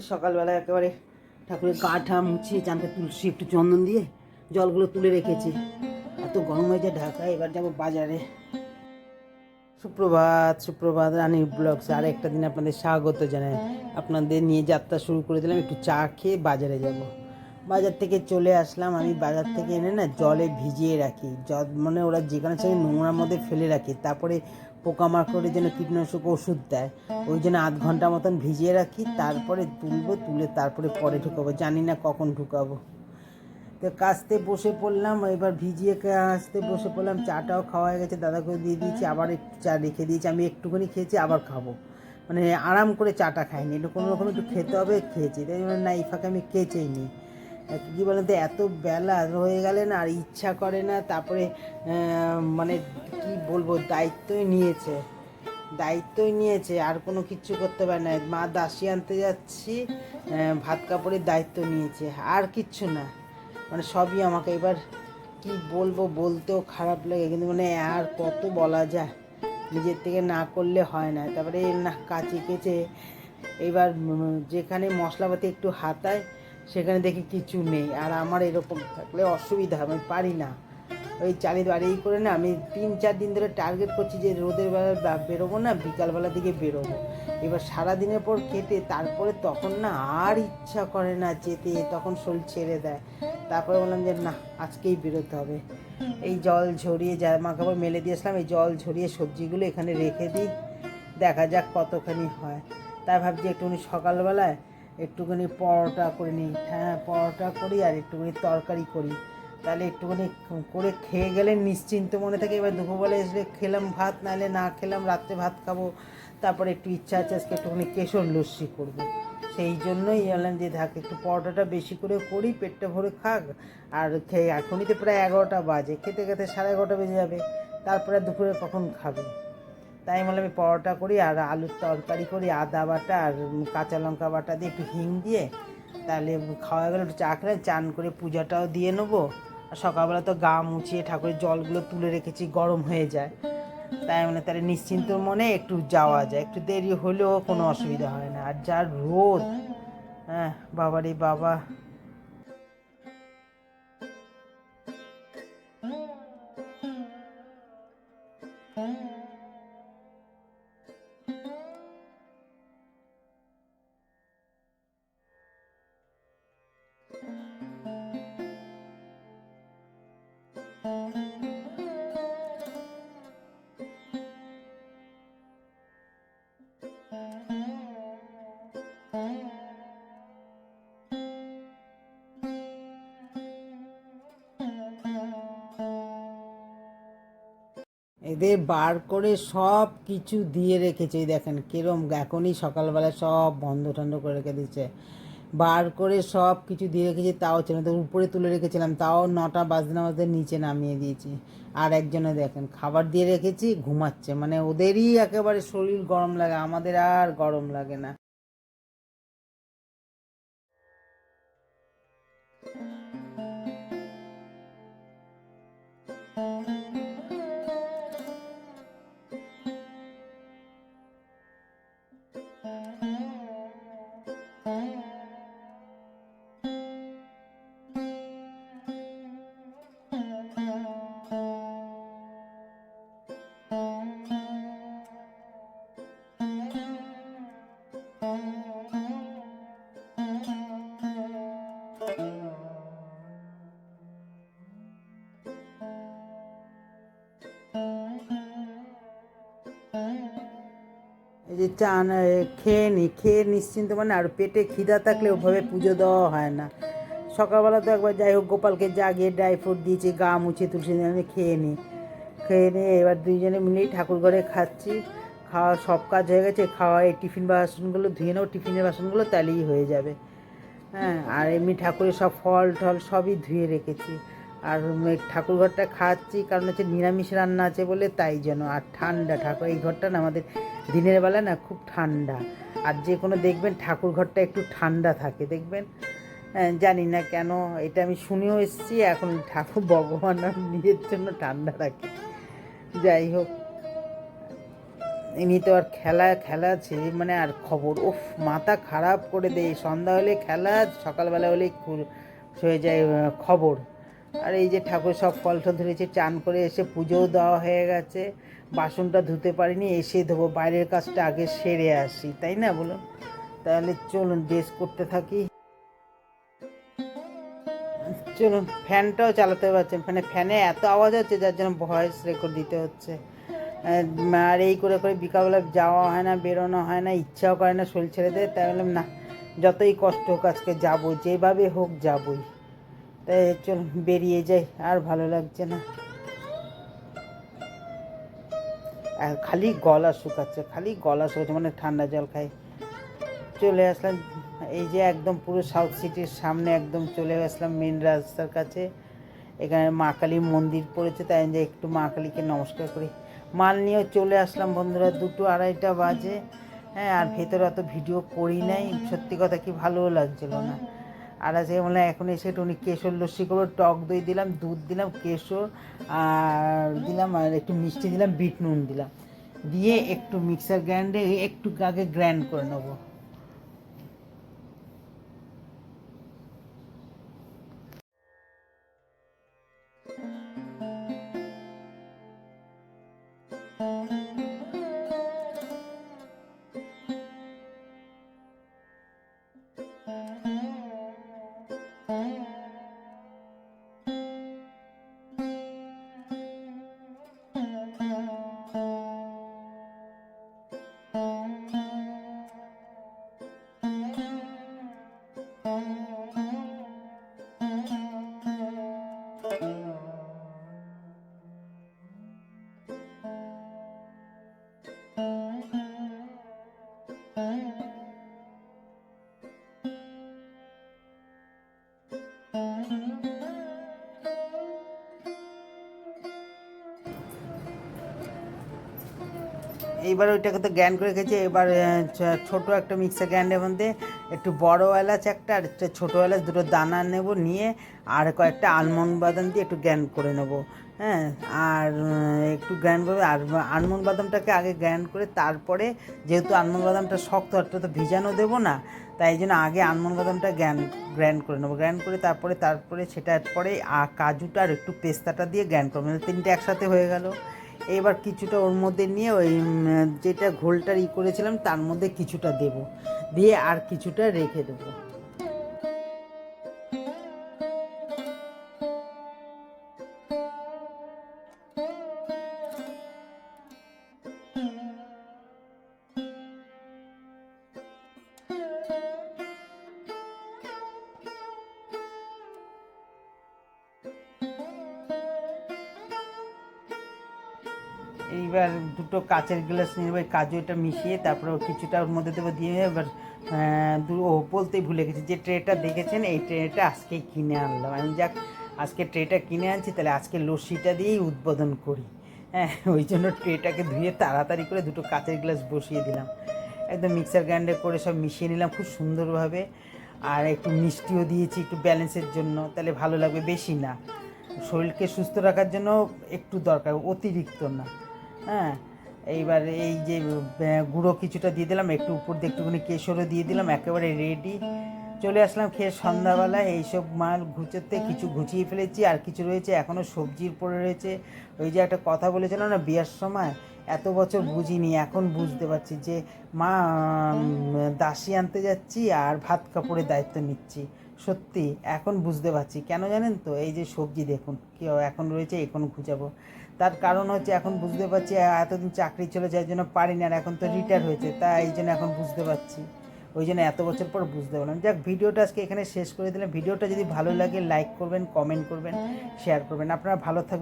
সকালবেলা একেবারে ঠাকুরের গা ঠা মুছিয়ে চানটা তুলসী একটু চন্দন দিয়ে জলগুলো তুলে রেখেছি। এত গরম হয়েছে ঢাকা এবার যাব বাজারে। সুপ্রভাত সুপ্রভাত রানীর ব্লগস আর একটা দিন আপনাদের স্বাগত জানাই। আপনাদের নিয়ে যাত্রা শুরু করে দিলাম, একটু চা খেয়ে বাজারে যাব। বাজার থেকে চলে আসলাম, আমি বাজার থেকে এনে না জলে ভিজিয়ে রাখি। জল মানে ওরা যেখানে সেখানে নোংরার মধ্যে ফেলে রাখি। তারপরে পোকামাকড়ের জন্য কীটনাশক ওষুধ দেয়। ওই জন্য আধ ঘণ্টা মতন ভিজিয়ে রাখি, তারপরে তুলবো, তুলে তারপরে পরে ঢুকাবো। জানি না কখন ঢুকাবো। তো কাস্তে বসে পড়লাম, এবার ভিজিয়ে কাস্তে বসে পড়লাম, চাটাও খাওয়া হয়ে গেছে, দাদাকে দিয়ে দিয়েছি, আবার একটু চা রেখে দিয়েছি, আমি একটুখানি খেয়েছি, আবার খাব। মানে আরাম করে চাটা খাইনি, এটা কোনো রকম একটু খেতে হবে, খেয়েছি। তাই না, এই ফাঁকে আমি খেয়েছেই নি কী বলেন তো, এত বেলা হয়ে গেলে না আর ইচ্ছা করে না, তারপরে মানে কি বলব, দায়িত্বই নিয়েছে। দায়িত্বই নিয়েছে, আর কোনো কিচ্ছু করতে পারে না। মা দাসি আনতে যাচ্ছি ভাত কাপড়ের দায়িত্ব নিয়েছে, আর কিচ্ছু না। মানে সবই আমাকে এবার কি বলব, বলতেও খারাপ লাগে, কিন্তু মানে আর কত বলা যায়। নিজের থেকে না করলে হয় না। তারপরে না কাচি কেচে এবার যেখানে মশলাপাতি একটু হাতায় সেখানে দেখি কিছু নেই। আর আমার এরকম থাকলে অসুবিধা, আমি পারি না। ওই চালি বাড়ি করে না, আমি তিন চার দিন ধরে টার্গেট করছি যে রোদের বেলা বেরোবো না বিকালবেলার দিকে বেরোবো। এবার সারা দিনের পর কেটে তারপরে তখন না আর ইচ্ছা করে না যেতে, তখন শরীর ছেড়ে দেয়। তারপরে বললাম যে না, আজকেই বেরোতে হবে। এই জল ঝরিয়ে জামা কাপড় মেলে দিয়ে আসলাম, এই জল ঝরিয়ে সবজিগুলো এখানে রেখে দিই। দেখা যাক কতখানি হয়। তাই ভাবছি একটুখানি সকালবেলায় একটুখানি পরোটা করে নিই। হ্যাঁ পরোটা করি আর একটুখানি তরকারি করি। তাহলে একটুখানি করে খেয়ে গেলে নিশ্চিন্ত মনে থাকে, এবার দুপুরবেলা এসে খেলাম ভাত, নাহলে না খেলাম, রাত্রে ভাত খাব। তারপরে একটু ইচ্ছা আছে আজকে একটুখানি কেশর লস্যি করব। সেই জন্যই বললাম যে থাক, একটু পরোটাটা বেশি করে করি, পেটটা ভরে খাক। আর খেয়ে, এখনই তো প্রায় এগারোটা বাজে, খেতে খেতে সাড়ে এগারোটা বেজে যাবে। তারপরে দুপুরে কখন খাবে? তাই আমি বললাম পরোটা করি আর আলুর তরকারি করি, আদা বাটা আর কাঁচা লঙ্কা বাটা দিয়ে একটু হিং দিয়ে তাহলে খাওয়া গেলে, একটু চা খেলে চান করে পূজাটাও দিয়ে নেব। আর সকালবেলা তো গা মুছিয়ে ঠাকুরের জলগুলো তুলে রেখেছি, গরম হয়ে যায়। তাই মানে তাহলে নিশ্চিন্ত মনে একটু যাওয়া যায়, একটু দেরি হলেও কোনো অসুবিধা হয় না। আর যা রোদ হ্যাঁ বাবারে বাবা। এদের বার করে সব কিছু দিয়ে রেখেছে, এই দেখেন কিরম এখনই সকালবেলা সব বন্ধ টন্ধ করে রেখে দিচ্ছে বার করে সব কিছু দিয়ে রেখেছি, তাও ছিল না। উপরে তুলে রেখেছিলাম, তাও নটা বাজতে না বাজতে নিচে নামিয়ে দিয়েছি আর একজনে দেখেন, খাবার দিয়ে রেখেছি, ঘুমাচ্ছে মানে ওদেরই একেবারে শরীর গরম লাগে, আমাদের আর গরম লাগে না যে চান খেয়ে নি, খেয়ে নিশ্চিন্ত মানে আর পেটে খিদা থাকলে ওভাবে পুজো দেওয়া হয় না। সকালবেলা তো একবার যাই হোক, গোপালকে জাগিয়ে ড্রাই ফ্রুট দিয়েছি, গা মুছে তুলসী আমি খেয়ে নিই খেয়ে নিয়ে এবার দুইজনে মিলেই ঠাকুর ঘরে খাচ্ছি। খাওয়া সব কাজ হয়ে গেছে, খাওয়া এই টিফিন বাসনগুলো, ধুয়ে নেব, টিফিনের বাসনগুলো তাহলেই হয়ে যাবে। হ্যাঁ আর এমনি ঠাকুরের সব ফল টল সবই ধুয়ে রেখেছি। আর ঠাকুর ঘরটা খাচ্ছি কারণ হচ্ছে নিরামিষ রান্না আছে বলে তাই জন্য আর ঠান্ডা ঠাকুর এই ঘরটা না আমাদের দিনের বেলা না খুব ঠান্ডা। আর যে কোনো দেখবেন ঠাকুর ঘরটা একটু ঠান্ডা থাকে দেখবেন? হ্যাঁ, জানি না কেন এটা আমি শুনেও এসেছি এখন ঠাকুর ভগবান নিজের জন্য ঠান্ডা রাখে। যাই হোক ইনি তো আর খেলা খেলা ছেড়ে মানে আর খবর উফ মাথা খারাপ করে দেয়। সন্ধ্যা হলে খেলা সকালবেলা হলে হয়ে যায় খবর। আর এই যে ঠাকুর সব ফল টল ধরেছে, চান করে এসে পুজোও দেওয়া হয়ে গেছে। বাসনটা ধুতে পারিনি এসে ধোবো। বাইরের কাজটা আগে সেরে আসি, তাই না বলুন? তাহলে চলুন, ড্রেস করতে থাকি। চলুন, ফ্যানটাও চালাতে পারছেন। মানে ফ্যানে এত আওয়াজ হচ্ছে, যার জন্য ভয়েস রেকর্ড দিতে হচ্ছে। আর এই করে করে বিকালবেলা যাওয়া হয় না, বেরোনো হয় না, ইচ্ছাও করে না শরীর ছেড়ে দেয়। তাই বললাম, না, যতই কষ্ট হোক আজকে যাব, যেভাবে হোক যাবই। তাই চল, বেরিয়ে যাই, আর ভালো লাগছে না। আর খালি গলা শুকাচ্ছে, খালি গলা শুকাচ্ছে মানে ঠান্ডা জল খাই চলে আসলাম, এই যে একদম পুরো সাউথ সিটির সামনে একদম চলে আসলাম মেন রাস্তার কাছে। এখানে মা কালী মন্দির পড়েছে, তাই যে একটু মা কালীকে নমস্কার করি। মাল নিয়েও চলে আসলাম বন্ধুরা, দুটো আড়াইটা বাজে। হ্যাঁ আর ভেতরে অত ভিডিও করি নাই, সত্যি কথা কি ভালোও লাগছিল না। আর আজকে বলে এখন এসে উনি কেশর লস্যি করব, টক দই দিলাম, দুধ দিলাম, কেশর আর দিলাম আর একটু মিষ্টি দিলাম, বিট নুন দিলাম। দিয়ে একটু মিক্সার গ্রাইন্ডে একটু আগে গ্রাইন্ড করে নেব। এইবার ওইটাকে তো গ্র্যান্ড করে রেখেছি। এবার ছোট একটা মিক্সার গ্রাইন্ডের মধ্যে একটু বড় এলাচ একটা আর একটা ছোটো এলাচ দুটো দানা নেব নিয়ে আর কয়েকটা আলমন্ড বাদাম দিয়ে একটু গ্র্যান্ড করে নেব। হ্যাঁ আর একটু গ্র্যান্ড করবে। আর আলমন্ড বাদামটাকে আগে গ্র্যান্ড করে তারপরে যেহেতু আলমন্ড বাদামটা শক্ত, একটা তো ভিজানো দেবো না, তাই জন্য আগে আলমন্ড বাদামটা গ্র্যান্ড গ্র্যান্ড করে নেব। গ্র্যান্ড করে তারপরে তারপরে সেটার পরে কাজুটা আর একটু পেস্তাটা দিয়ে গ্র্যান্ড করব। মানে তিনটে একসাথে হয়ে গেল। এবার কিছুটা ওর মধ্যে নিয়ে ওই যেটা ঘোলটার ই করেছিলাম, তার মধ্যে কিছুটা দেব। দিয়ে আর কিছুটা রেখে দেবো। এইবার দুটো কাচের গ্লাস নিয়ে নেব কাজু এটা মিশিয়ে তারপরে কিছুটা ওর মধ্যে দেবো দিয়ে এবার ও বলতেই ভুলে গেছি যে ট্রেটা দেখেছেন? এই ট্রেটা আজকেই কিনে আনলাম। আমি যাক, আজকে ট্রেটা কিনে আনছি, তাহলে আজকে লস্যিটা দিয়েই উদ্বোধন করি। হ্যাঁ ওই জন্য ট্রেটাকে ধুয়ে তাড়াতাড়ি করে দুটো কাচের গ্লাস বসিয়ে দিলাম। একদম মিক্সার গ্রাইন্ডার করে সব মিশিয়ে নিলাম খুব সুন্দরভাবে। আর একটু মিষ্টিও দিয়েছি একটু ব্যালেন্সের জন্য, তাহলে ভালো লাগবে। বেশি না, শরীরকে সুস্থ রাখার জন্য একটু দরকার, অতিরিক্ত না। হ্যাঁ এইবার এই যে গুঁড়ো কিছুটা দিয়ে দিলাম, একটু উপর দিয়ে একটুখানি কেশরও দিয়ে দিলাম, একেবারে রেডি চলে আসলাম খেয়ে সন্ধ্যাবেলায়, এইসব মাল ঘুচোতে কিছু ঘুচিয়ে ফেলেছি, আর কিছু রয়েছে এখনও সবজির পড়ে রয়েছে। ওই যে একটা কথা বলেছিলাম না, বিয়ার সময় এত বছর বুঝিনি, এখন বুঝতে পারছি যে, মা দাসী আনতে যাচ্ছি আর ভাত কাপড়ের দায়িত্ব নিচ্ছি। সত্যি, এখন বুঝতে পারছি। কেন জানেন তো? এই যে সবজি দেখুন, কেউ এখন রয়েছে, এখন খুঁজাবো তার কারণ হচ্ছে এখন বুঝতে পারছি এতদিন চাকরি চলে যাওয়ার জন্য পারি না আর এখন তো রিটায়ার হয়েছে, তাই এই জন্য এখন বুঝতে পারছি। ওই জন্য এত বছর পর বুঝতে পারলাম। যাক, ভিডিওটা আজকে এখানে শেষ করে দিলাম। ভিডিওটা যদি ভালো লাগে লাইক করবেন কমেন্ট করবেন শেয়ার করবেন। আপনারা ভালো থাকবেন।